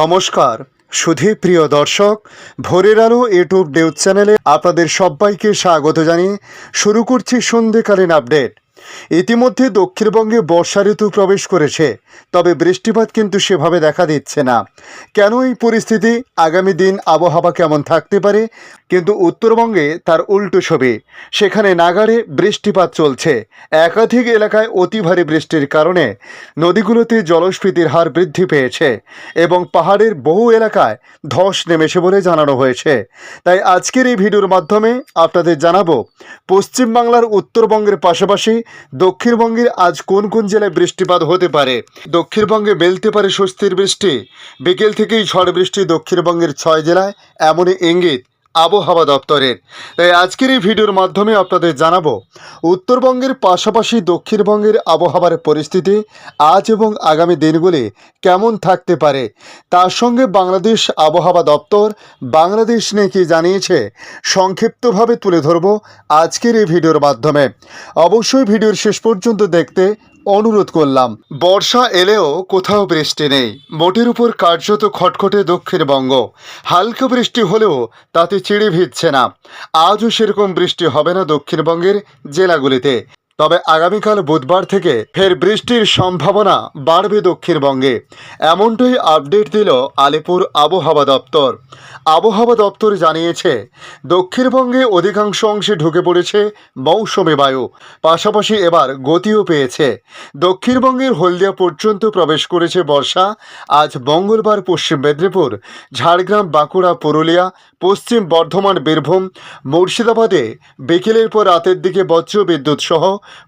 নমস্কার। সুধী প্রিয় দর্শক, ভোরের আলো ইউটিউব নিউজ চ্যানেলে আপনাদের সবাইকে স্বাগত জানিয়ে শুরু করছি সন্ধেকালীন আপডেট। ইতিমধ্যে দক্ষিণবঙ্গে বর্ষা ঋতু প্রবেশ করেছে, তবে বৃষ্টিপাত কিন্তু সেভাবে দেখা দিচ্ছে না। কেন এই পরিস্থিতি? আগামী দিন আবহাওয়া কেমন থাকতে পারে? কিন্তু উত্তরবঙ্গে তার উল্টো ছবি, সেখানে নাগাড়ে বৃষ্টিপাত চলছে। একাধিক এলাকায় অতি ভারী বৃষ্টির কারণে নদীগুলোতে জলস্ফীতির হার বৃদ্ধি পেয়েছে এবং পাহাড়ের বহু এলাকায় ধস নেমেছে বলে জানানো হয়েছে। তাই আজকের এই ভিডিওর মাধ্যমে আপনাদের জানাব, পশ্চিমবাংলার উত্তরবঙ্গের পাশাপাশি দক্ষিণবঙ্গের আজ কোন কোন জেলায় বৃষ্টিপাত হতে পারে? দক্ষিণবঙ্গে বেলতে পারে স্বস্তির বৃষ্টি। বিকেল থেকেই ঝড় বৃষ্টি দক্ষিণবঙ্গের ছয় জেলায়। এমনই ইঙ্গিত। আবহাওয়া দপ্তরের। তাই আজকের এই ভিডিওর মাধ্যমে আপনাদের জানাব, উত্তরবঙ্গের পাশাপাশি দক্ষিণবঙ্গের আবহাওয়ার পরিস্থিতি আজ এবং আগামী দিনগুলি কেমন থাকতে পারে, তার সঙ্গে বাংলাদেশ আবহাওয়া দপ্তর বাংলাদেশ নিয়ে কি জানিয়েছে, সংক্ষিপ্তভাবে তুলে ধরব আজকের এই ভিডিওর মাধ্যমে। অবশ্যই ভিডিওর শেষ পর্যন্ত দেখতে অনুরোধ করলাম। বর্ষা এলেও কোথাও বৃষ্টি নেই। মোটের উপর কার্যত খটখটে দক্ষিণবঙ্গ হালকা বৃষ্টি হলেও তাতে চিড়ে ভিজছে না। আজও সেরকম বৃষ্টি হবে না দক্ষিণবঙ্গের জেলাগুলিতে। তবে আগামীকাল বুধবার থেকে ফের বৃষ্টির সম্ভাবনা বাড়বে দক্ষিণবঙ্গে। এমনটাই আপডেট দিল আলিপুর আবহাওয়া দপ্তর। আবহাওয়া দপ্তর জানিয়েছে, দক্ষিণবঙ্গে অধিকাংশ অংশে ঢুকে পড়েছে মৌসুমি বায়ু। পাশাপাশি এবার গতিও পেয়েছে। দক্ষিণবঙ্গের হলদিয়া পর্যন্ত প্রবেশ করেছে বর্ষা। আজ মঙ্গলবার পশ্চিম মেদিনীপুর, ঝাড়গ্রাম, বাঁকুড়া, পুরুলিয়া, পশ্চিম বর্ধমান, বীরভূম, মুর্শিদাবাদে বিকেলের পর রাতের দিকে বজ্র বিদ্যুৎ সহ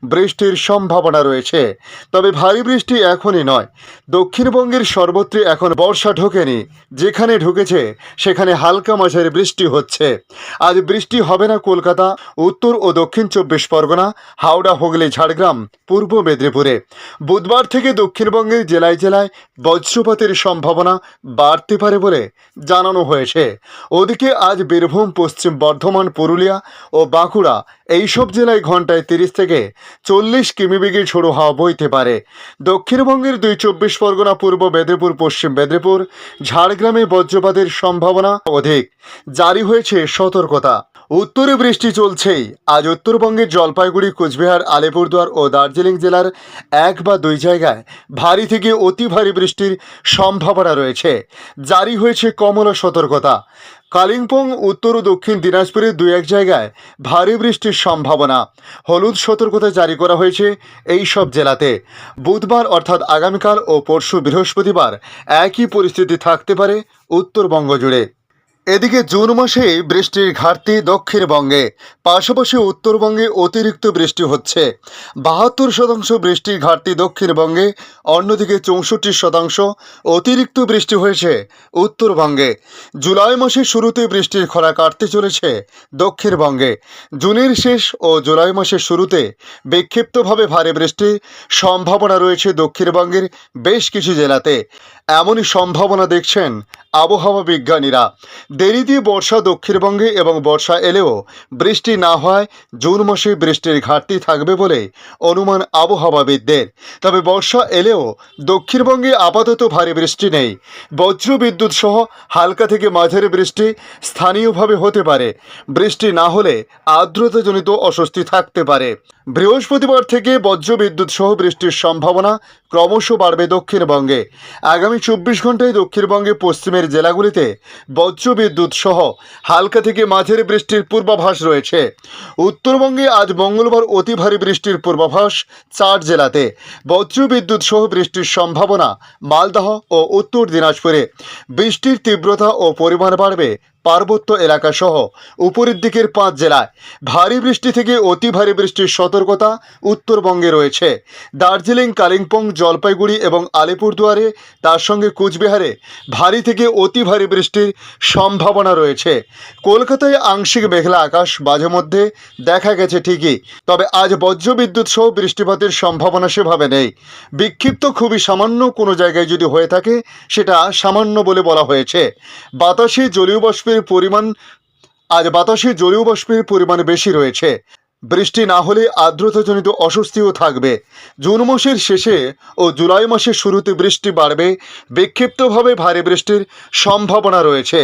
বৃষ্টির সম্ভাবনা রয়েছে। তবে ভারী বৃষ্টি এখনই নয়। দক্ষিণবঙ্গের সর্বত্রই এখন বর্ষা ঢোকেনি। যেখানে ঢুকেছে, সেখানে হালকা মাঝারি বৃষ্টি হচ্ছে। আজ বৃষ্টি হবে না কলকাতা, উত্তর ও দক্ষিণ চব্বিশ পরগনা, হাওড়া, হুগলি, ঝাড়গ্রাম, পূর্ব মেদিনীপুরে। বুধবার থেকে দক্ষিণবঙ্গের জেলায় জেলায় বজ্রপাতের সম্ভাবনা বাড়তে পারে বলে জানানো হয়েছে। ওদিকে আজ বীরভূম, পশ্চিম বর্ধমান, পুরুলিয়া ও বাঁকুড়া, এইসব জেলায় ঘন্টায় তিরিশ থেকে চল্লিশ কিমি বেগে ঝোড়ো হাওয়া বইতে পারে। দক্ষিণবঙ্গের দুই চব্বিশ পরগনা, পূর্ব মেদিনীপুর, পশ্চিম মেদিনীপুর, ঝাড়গ্রামে বজ্রপাতের সম্ভাবনা অধিক। জারি হয়েছে সতর্কতা। উত্তরে বৃষ্টি চলছেই। আজ উত্তরবঙ্গের জলপাইগুড়ি, কোচবিহার, আলিপুরদুয়ার ও দার্জিলিং জেলার এক বা দুই জায়গায় ভারী থেকে অতি ভারী বৃষ্টির সম্ভাবনা রয়েছে। জারি হয়েছে কমলা সতর্কতা। কালিম্পং, উত্তর ও দক্ষিণ দিনাজপুরের দু এক জায়গায় ভারী বৃষ্টির সম্ভাবনা। হলুদ সতর্কতা জারি করা হয়েছে এই সব জেলাতে। বুধবার অর্থাৎ আগামীকাল ও পরশু বৃহস্পতিবার একই পরিস্থিতি থাকতে পারে উত্তরবঙ্গ জুড়ে। এদিকে জুন মাসে বৃষ্টির ঘাটতি দক্ষিণবঙ্গে, পাশাপাশি উত্তরবঙ্গে অতিরিক্ত বৃষ্টি হচ্ছে। বাহাত্তর শতাংশ বৃষ্টির ঘাটতি দক্ষিণবঙ্গে, অন্যদিকে চৌষট্টি শতাংশ অতিরিক্ত বৃষ্টি হয়েছে উত্তরবঙ্গে। জুলাই মাসের শুরুতে বৃষ্টির খরা কাটতে চলেছে দক্ষিণবঙ্গে। জুনের শেষ ও জুলাই মাসের শুরুতে বিক্ষিপ্তভাবে ভারী বৃষ্টির সম্ভাবনা রয়েছে দক্ষিণবঙ্গের বেশ কিছু জেলাতে। এমনই সম্ভাবনা দেখছেন আবহাওয়া বিজ্ঞানীরা, দেরিতে বর্ষা দক্ষিণবঙ্গে এবং বর্ষা এলেও বৃষ্টি না হয় জুন মাসে বৃষ্টির ঘাটতি থাকবে বলে অনুমান আবহাওয়াবিদদের। তবে বর্ষা এলেও দক্ষিণবঙ্গে আপাতত ভারী বৃষ্টি নেই। বজ্র বিদ্যুৎ সহ হালকা থেকে মাঝারি বৃষ্টি স্থানীয়ভাবে হতে পারে। বৃষ্টি না হলে আর্দ্রতাজনিত অস্বস্তি থাকতে পারে। বৃহস্পতিবার থেকে বজ্র বিদ্যুৎ সহ বৃষ্টির সম্ভাবনা ক্রমশ বাড়বে দক্ষিণবঙ্গে। আগামী চব্বিশ ঘন্টায় দক্ষিণবঙ্গে পশ্চিমের জেলাগুলিতে বজ্র বিদ্যুৎ সহ হালকা থেকে মাঝের বৃষ্টির পূর্বাভাস রয়েছে। উত্তরবঙ্গে আজ মঙ্গলবার অতি ভারী বৃষ্টির পূর্বাভাস চার জেলাতে। বজ্র বিদ্যুৎ সহ বৃষ্টির সম্ভাবনা মালদহ ও উত্তর দিনাজপুরে। বৃষ্টির তীব্রতা ও পরিমাণ বাড়বে পার্বত্য এলাকা সহ উপরের দিকের পাঁচ জেলায় ভারী বৃষ্টি থেকে অতি ভারী বৃষ্টির সতর্কতা উত্তরবঙ্গে রয়েছে। দার্জিলিং, কালিম্পং, জলপাইগুড়ি এবং আলিপুরদুয়ারে তার সঙ্গে কুচবিহারে ভারী থেকে অতি ভারী বৃষ্টির সম্ভাবনা রয়েছে। কলকাতায় আংশিক মেঘলা আকাশ মাঝে মধ্যে দেখা গেছে ঠিকই, তবে আজ বজ্রবিদ্যুৎ সহ বৃষ্টিপাতের সম্ভাবনা সেভাবে নেই। বিক্ষিপ্ত খুবই সামান্য কোনো জায়গায় যদি হয়ে থাকে, সেটা সামান্য বলে বলা হয়েছে। বাতাসে জলীয় বাষ্পের পরিমাণ আজ বাতাসে জলীয় বাষ্পের পরিমাণ বেশি রয়েছে। বৃষ্টি না হলে আর্দ্রতাজনিত অস্বস্তিও থাকবে। জুন মাসের শেষে ও জুলাই মাসের শুরুতে বৃষ্টি বাড়বে। বিক্ষিপ্তভাবে ভারী বৃষ্টির সম্ভাবনা রয়েছে।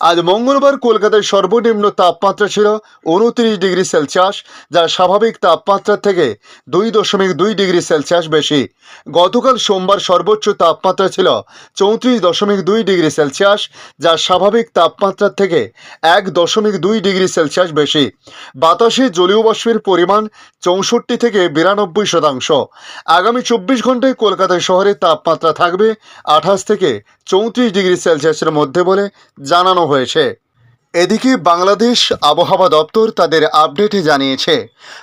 আজ মঙ্গলবার কলকাতায় সর্বনিম্ন তাপমাত্রা ছিল উনত্রিশ ডিগ্রি সেলসিয়াস, যা স্বাভাবিক তাপমাত্রার থেকে দুই দশমিক দুই ডিগ্রি সেলসিয়াস বেশি। গতকাল সোমবার সর্বোচ্চ তাপমাত্রা ছিল চৌত্রিশ দশমিক দুই ডিগ্রি সেলসিয়াস, যা স্বাভাবিক তাপমাত্রার থেকে এক দশমিক দুই ডিগ্রি সেলসিয়াস বেশি। বাতাসে জলীয় বাষ্পের পরিমাণ চৌষট্টি থেকে বিরানব্বই শতাংশ। আগামী চব্বিশ ঘন্টায় কলকাতা শহরে তাপমাত্রা থাকবে আঠাশ থেকে চৌত্রিশ ডিগ্রি সেলসিয়াসের মধ্যে বলে জানানো হয়েছে। এদিকে বাংলাদেশ আবহাওয়া দপ্তর তাদের আপডেটে জানিয়েছে,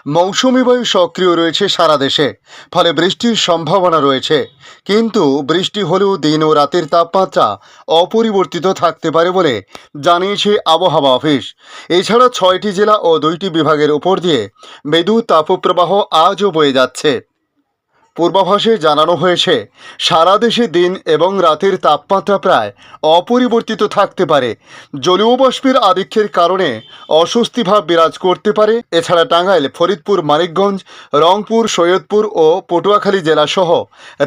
মৌসুমি বায়ু সক্রিয় রয়েছে সারা দেশে, ফলে বৃষ্টির সম্ভাবনা রয়েছে। কিন্তু বৃষ্টি হলেও দিন ও রাতের তাপমাত্রা অপরিবর্তিত থাকতে পারে বলে জানিয়েছে আবহাওয়া অফিস। এছাড়া ছয়টি জেলা ও দুইটি বিভাগের উপর দিয়ে মেদু তাপপ্রবাহ আজও বয়ে যাচ্ছে। পূর্বাভাসে জানানো হয়েছে, সারা দেশে দিন এবং রাতের তাপমাত্রা প্রায় অপরিবর্তিত থাকতে পারে। জলীয় বাষ্পের আধিক্যের কারণে অস্বস্তিভাব বিরাজ করতে পারে। এছাড়া টাঙ্গাইল, ফরিদপুর, মানিকগঞ্জ, রংপুর, সৈয়দপুর ও পটুয়াখালী জেলাসহ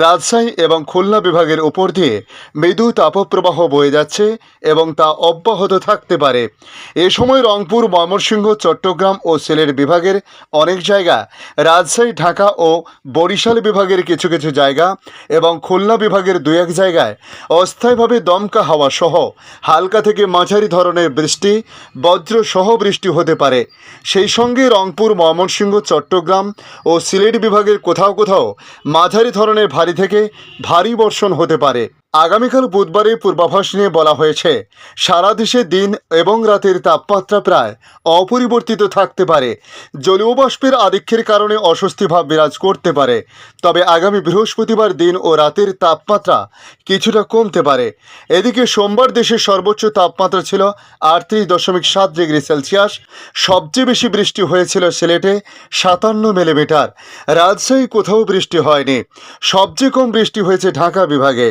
রাজশাহী এবং খুলনা বিভাগের উপর দিয়ে মৃদু তাপপ্রবাহ বয়ে যাচ্ছে এবং তা অব্যাহত থাকতে পারে। এ সময় রংপুর, ময়মনসিংহ, চট্টগ্রাম ও সিলেট বিভাগের অনেক জায়গা, রাজশাহী, ঢাকা ও বরিশাল বিভাগের কিছু কিছু জায়গা এবং খুলনা বিভাগের দু এক জায়গায় অস্থায়ীভাবে দমকা হাওয়া সহ হালকা থেকে মাঝারি ধরনের বৃষ্টি, বজ্র সহ বৃষ্টি হতে পারে। সেই সঙ্গে রংপুর, ময়মনসিংহ, চট্টগ্রাম ও সিলেট বিভাগের কোথাও কোথাও মাঝারি ধরনের ভারী থেকে ভারী বর্ষণ হতে পারে। আগামীকাল বুধবারে পূর্বাভাস নিয়ে বলা হয়েছে, সারা দেশে দিন এবং রাতের তাপমাত্রা প্রায় অপরিবর্তিত থাকতে পারে। জলীয় বাষ্পের আধিক্যের কারণে অস্বস্তি ভাব বিরাজ করতে পারে। তবে আগামী বৃহস্পতিবার দিন ও রাতের তাপমাত্রা কিছুটা কমতে পারে। এদিকে সোমবার দেশের সর্বোচ্চ তাপমাত্রা ছিল আটত্রিশ দশমিক সাত ডিগ্রি সেলসিয়াস। সবচেয়ে বেশি বৃষ্টি হয়েছিল সিলেটে সাতান্ন মিলিমিটার। রাজশাহী কোথাও বৃষ্টি হয়নি। সবচেয়ে কম বৃষ্টি হয়েছে ঢাকা বিভাগে।